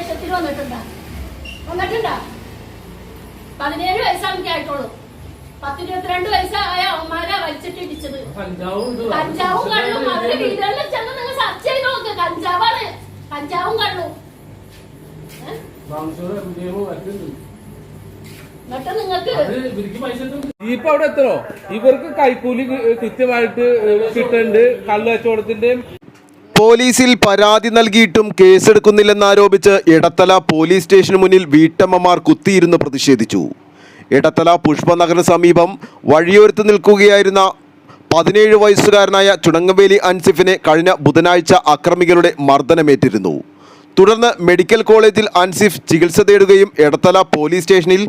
വീട്ടിൽ വന്നിട്ടുണ്ടാ. വന്നിട്ടുണ്ടാ? പതിനേഴ് വയസ്സാണ് എനിക്ക് ആയിട്ടുള്ളൂ. പത്തിരുപത്തിരണ്ട് വയസ്സായ അവന്മാരാ വലിച്ചിട്ട് ഇടിച്ചത് കഞ്ചാവും കള്ളും അവരുടെ വീടുകളിൽ ചെന്ന് നിങ്ങൾ സെർച്ച് ചെയ്ത് നോക്ക്. കഞ്ചാവാണ്. കഞ്ചാവും കള്ളും ഏ? എന്നിട്ട് നിങ്ങൾക്ക് ഇപ്പൊ അവിടെ എത്തണോ? ഇവർക്ക് കൈക്കൂലി കൃത്യമായിട്ട് കിട്ടുന്നുണ്ട് കള്ളു കച്ചവടത്തിന്റെയും പോലീസിൽ പരാതി നൽകിയിട്ടും കേസെടുക്കുന്നില്ലെന്നാരോപിച്ച് ഇടത്തല പോലീസ് സ്റ്റേഷന് മുന്നിൽ വീട്ടമ്മമാർ കുത്തിയിരുന്ന് പ്രതിഷേധിച്ചു. ഇടത്തല പുഷ്പനഗറിന് സമീപം വഴിയോരത്ത് നിൽക്കുകയായിരുന്ന പതിനേഴ് വയസ്സുകാരനായ ചുടങ്ങവേലി അൻസിഫിനെ കഴിഞ്ഞ ബുധനാഴ്ച അക്രമികളുടെ മർദ്ദനമേറ്റിരുന്നു. തുടർന്ന് മെഡിക്കൽ കോളേജിൽ അൻസിഫ് ചികിത്സ തേടുകയും എടത്തല പോലീസ് സ്റ്റേഷനിൽ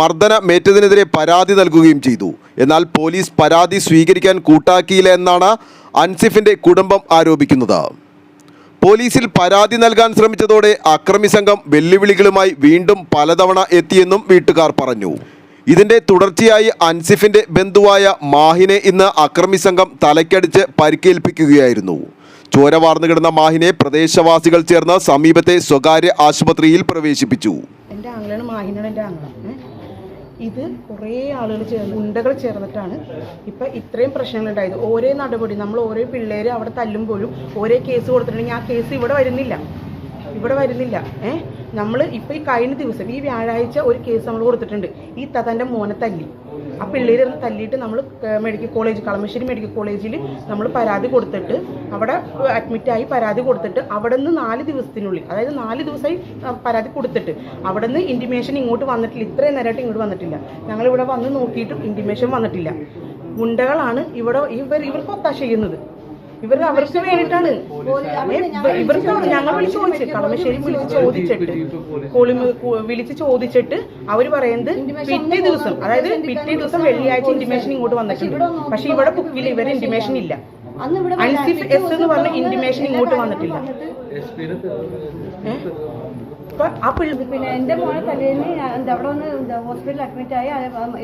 മർദ്ദനമേറ്റതിനെതിരെ പരാതി നൽകുകയും ചെയ്തു. എന്നാൽ പോലീസ് പരാതി സ്വീകരിക്കാൻ കൂട്ടാക്കിയില്ല എന്നാണ് അൻസിഫിന്റെ കുടുംബം ആരോപിക്കുന്നത്. പോലീസിൽ പരാതി നൽകാൻ ശ്രമിച്ചതോടെ അക്രമി സംഘം വെല്ലുവിളികളുമായി വീണ്ടും പലതവണ എത്തിയെന്നും വീട്ടുകാർ പറഞ്ഞു. ഇതിന്റെ തുടർച്ചയായി അൻസിഫിന്റെ ബന്ധുവായ മാഹിനെ ഇന്ന് അക്രമി സംഘം തലയ്ക്കടിച്ച് പരിക്കേൽപ്പിക്കുകയായിരുന്നു. ചോര വാർന്നു കിടന്ന മാഹിനെ പ്രദേശവാസികൾ ചേർന്ന് സമീപത്തെ സ്വകാര്യ ആശുപത്രിയിൽ പ്രവേശിപ്പിച്ചു. എന്റെ ആങ്ങളാണ് മാഹിനാണ് എന്റെ ആങ്ങള ഏ? ഇത് കുറേ ആളുകൾ ചേർന്ന് ഉണ്ടകൾ ചേർന്നിട്ടാണ് ഇപ്പം ഇത്രയും പ്രശ്നങ്ങൾ ഉണ്ടായത് ഓരോ നടപടി നമ്മൾ ഓരോ പിള്ളേരെ അവിടെ തല്ലുമ്പോഴും ഓരോ കേസ് കൊടുത്തിട്ടുണ്ടെങ്കിൽ ആ കേസ് ഇവിടെ വരുന്നില്ല. ഇവിടെ വരുന്നില്ല. ഏ? നമ്മൾ ഇപ്പം ഈ കഴിഞ്ഞ ദിവസം ഈ വ്യാഴാഴ്ച ഒരു കേസ് നമ്മൾ കൊടുത്തിട്ടുണ്ട്. ഈ തതന്റെ മോനെ തല്ലി. ആ പിള്ളേരെ തല്ലിയിട്ട് നമ്മൾ മെഡിക്കൽ കോളേജ് കളമശ്ശേരി മെഡിക്കൽ കോളേജിൽ നമ്മൾ പരാതി കൊടുത്തിട്ട് അവിടെ അഡ്മിറ്റായി പരാതി കൊടുത്തിട്ട് അവിടെ നിന്ന് നാല് ദിവസത്തിനുള്ളിൽ അതായത് നാല് ദിവസമായി പരാതി കൊടുത്തിട്ട് അവിടെ നിന്ന് ഇന്റിമേഷൻ ഇങ്ങോട്ട് വന്നിട്ടില്ല. ഇത്രയും നേരമായിട്ട് ഇങ്ങോട്ട് വന്നിട്ടില്ല. ഞങ്ങൾ ഇവിടെ വന്ന് നോക്കിയിട്ടും ഇന്റിമേഷൻ വന്നിട്ടില്ല. ഗുണ്ടകളാണ് ഇവിടെ ഇവർ ഇവർക്ക് ഒത്താശ ചെയ്യുന്നത്. ഇവർ അവർക്ക് വേണ്ടിയിട്ടാണ്. ഇവ- ഇവർക്ക് ഞങ്ങൾ വിളിച്ച് ചോദിച്ചു കളമശ്ശേരി വിളിച്ച് ചോദിച്ചിട്ട് കോളി വിളിച്ച് ചോദിച്ചിട്ട് അവർ പറയുന്നത് പിറ്റേ ദിവസം അതായത് പിറ്റേ ദിവസം വെള്ളിയാഴ്ച ഇന്റിമേഷൻ ഇങ്ങോട്ട് വന്നിട്ടുണ്ട്. പക്ഷെ ഇവിടെ ബുക്കിൽ ഇവർ ഇന്റിമേഷൻ ഇല്ല. അന്ന് ഇവിടെ അൻസിഫ് എസ് എന്ന് പറഞ്ഞ ഇന്റിമേഷൻ ഇങ്ങോട്ട് വന്നിട്ടില്ല. പിന്നെ എന്റെ മോളെ തലേന്ന് അവിടെ വന്ന് ഹോസ്പിറ്റലിൽ അഡ്മിറ്റ് ആയി.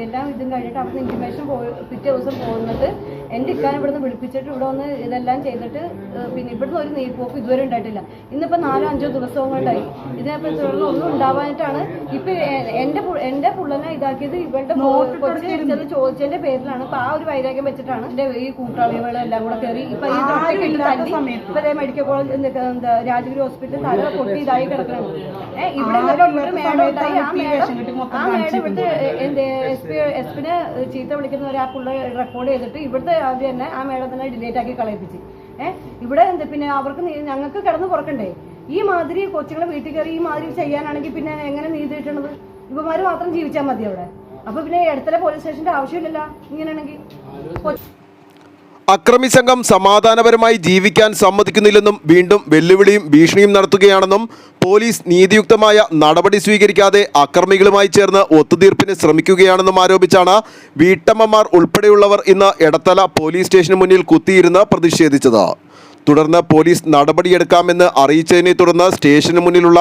എല്ലാം ഇതും കഴിഞ്ഞിട്ട് അവിടുന്ന് ഇന്റിമേഷൻ പോയി പിറ്റേ ദിവസം പോകുന്നിട്ട് എന്റെ ഇക്കാൻ ഇവിടുന്ന് വിളിപ്പിച്ചിട്ട് ഇവിടെ വന്ന് ഇതെല്ലാം ചെയ്തിട്ട് പിന്നെ ഇവിടുന്ന് ഒരു നീപ്പോക്ക് ഇതുവരെ ഉണ്ടായിട്ടില്ല. ഇന്നിപ്പോ നാലോ അഞ്ചോ ദിവസവും കൊണ്ടായി ഇതിനെപ്പോ തുടർന്ന് ഒന്നും ഉണ്ടാവാനായിട്ടാണ് ഇപ്പൊ എന്റെ എന്റെ പുള്ളനെ ഇതാക്കിയത് ഇവളുടെ കൊച്ചു ചോദിച്ചതിന്റെ പേരിലാണ്. ഇപ്പൊ ആ ഒരു വൈരാഗ്യം വെച്ചിട്ടാണ് എന്റെ ഈ കൂട്ടാളികളും എല്ലാം കൂടെ കയറി ഇപ്പൊ ഇപ്പം മെഡിക്കൽ കോളേജ് എന്താ രാജഗിരി ഹോസ്പിറ്റൽ തല പൊട്ടി ഇതായി കിടക്കണം. ഇവിടെ മേഡം ഉണ്ടായി. ആ മേഡം ആ മേഡം ഇവിടുത്തെ എന്ത് എസ് പി എസ് പിനെ ചീത്ത വിളിക്കുന്നവരെ ആ പുള്ള റെക്കോർഡ് ചെയ്തിട്ട് ഇവിടുത്തെ ആദ്യം തന്നെ ആ മേഡം തന്നെ ഡിലേറ്റ് ആക്കി കളയിപ്പിച്ച്. ഏഹ് ഇവിടെ എന്ത് പിന്നെ അവർക്ക് ഞങ്ങൾക്ക് കിടന്ന് പുറക്കണ്ടേ ഈ മാതിരി കൊച്ചുങ്ങളെ വീട്ടിൽ കയറി ഈ മാതിരി ചെയ്യാനാണെങ്കിൽ പിന്നെ എങ്ങനെ നീതി കിട്ടണത്? ഇവന്മാര് മാത്രം ജീവിച്ചാൽ മതി അവിടെ. അപ്പൊ പിന്നെ ഇടത്തല പോലീസ് സ്റ്റേഷന്റെ ആവശ്യമില്ലല്ലോ ഇങ്ങനെയാണെങ്കിൽ. അക്രമി സംഘം സമാധാനപരമായി ജീവിക്കാൻ സമ്മതിക്കുന്നില്ലെന്നും വീണ്ടും വെല്ലുവിളിയും ഭീഷണിയും നടത്തുകയാണെന്നും പോലീസ് നീതിയുക്തമായ നടപടി സ്വീകരിക്കാതെ അക്രമികളുമായി ചേർന്ന് ഒത്തുതീർപ്പിന് ശ്രമിക്കുകയാണെന്നും ആരോപിച്ചാണ് വീട്ടമ്മമാർ ഉൾപ്പെടെയുള്ളവർ ഇന്ന് എടത്തല പോലീസ് സ്റ്റേഷന് മുന്നിൽ കുത്തിയിരുന്ന് പ്രതിഷേധിച്ചത്. തുടർന്ന് പോലീസ് നടപടിയെടുക്കാമെന്ന് അറിയിച്ചതിനെ തുടർന്ന് സ്റ്റേഷന് മുന്നിലുള്ള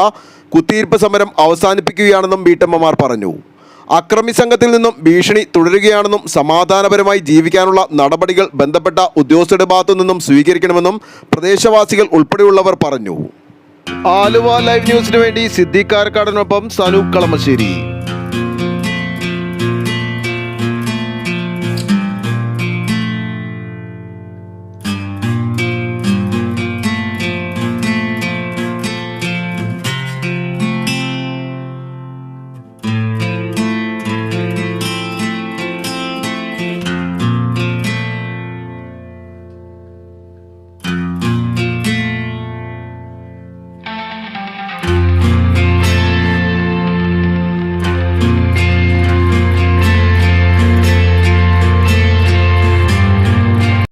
കുത്തിയിരിപ്പ് സമരം അവസാനിപ്പിക്കുകയാണെന്നും വീട്ടമ്മമാർ പറഞ്ഞു. അക്രമി സംഘത്തിൽ നിന്നും ഭീഷണി തുടരുകയാണെന്നും സമാധാനപരമായി ജീവിക്കാനുള്ള നടപടികൾ ബന്ധപ്പെട്ട ഉദ്യോഗസ്ഥരുടെ ഭാഗത്തു നിന്നും സ്വീകരിക്കണമെന്നും പ്രദേശവാസികൾ ഉൾപ്പെടെയുള്ളവർ പറഞ്ഞു. ആലുവ ലൈവ് ന്യൂസിനു വേണ്ടി സിദ്ദീഖാർക്കാടിനൊപ്പം സനു കളമശ്ശേരി.